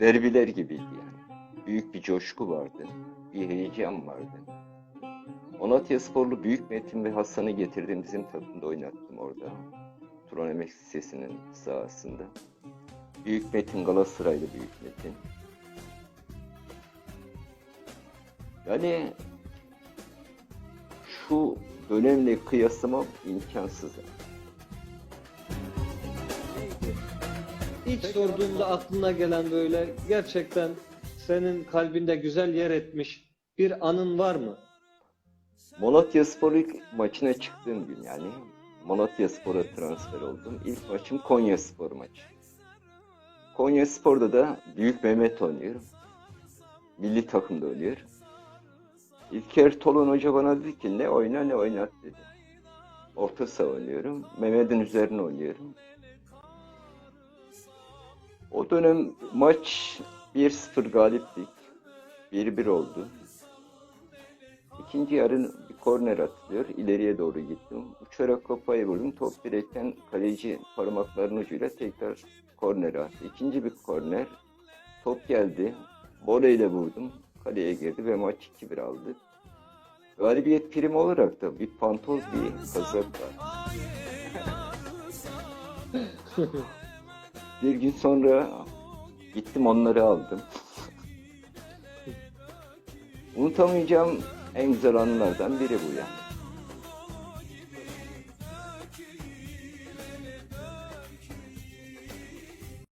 derbiler gibiydi yani. Büyük bir coşku vardı, bir heyecan vardı. Onatya Sporlu Büyük Metin ve Hasan'ı getirdim bizim takımda oynattım orada. Turan Emek Lisesi'nin sahasında. Büyük Metin Galatasaraylı Büyük Metin. Yani şu dönemle kıyaslamam imkansız. İlk sorduğumda aklına gelen böyle gerçekten senin kalbinde güzel yer etmiş bir anın var mı? Malatya Spor ilk maçına çıktığım gün yani Malatya Spor'a transfer oldum. İlk maçım Konya Spor maçı. Konya Spor'da da Büyük Mehmet oynuyor. Milli takımda oynuyor. İlker Tolun Hoca bana dedi ki ne oyna ne oynat dedi. Orta saha oynuyorum. Mehmet'in üzerine oynuyorum. O dönem maç 1-0 galiptik. 1-1 oldu. İkinci yarın bir korner atılıyor. İleriye doğru gittim. Uçarak kafayı vurdum. Top direkten kaleci parmaklarının ucuyla tekrar kornere attı. İkinci bir korner. Top geldi. Voleyle vurdum. Kaleye girdi ve maç 2-1 aldık. Galibiyet primi olarak da bir pantoz bir kazak var. bir gün sonra gittim onları aldım. Unutamayacağım en güzel anılardan biri bu yani.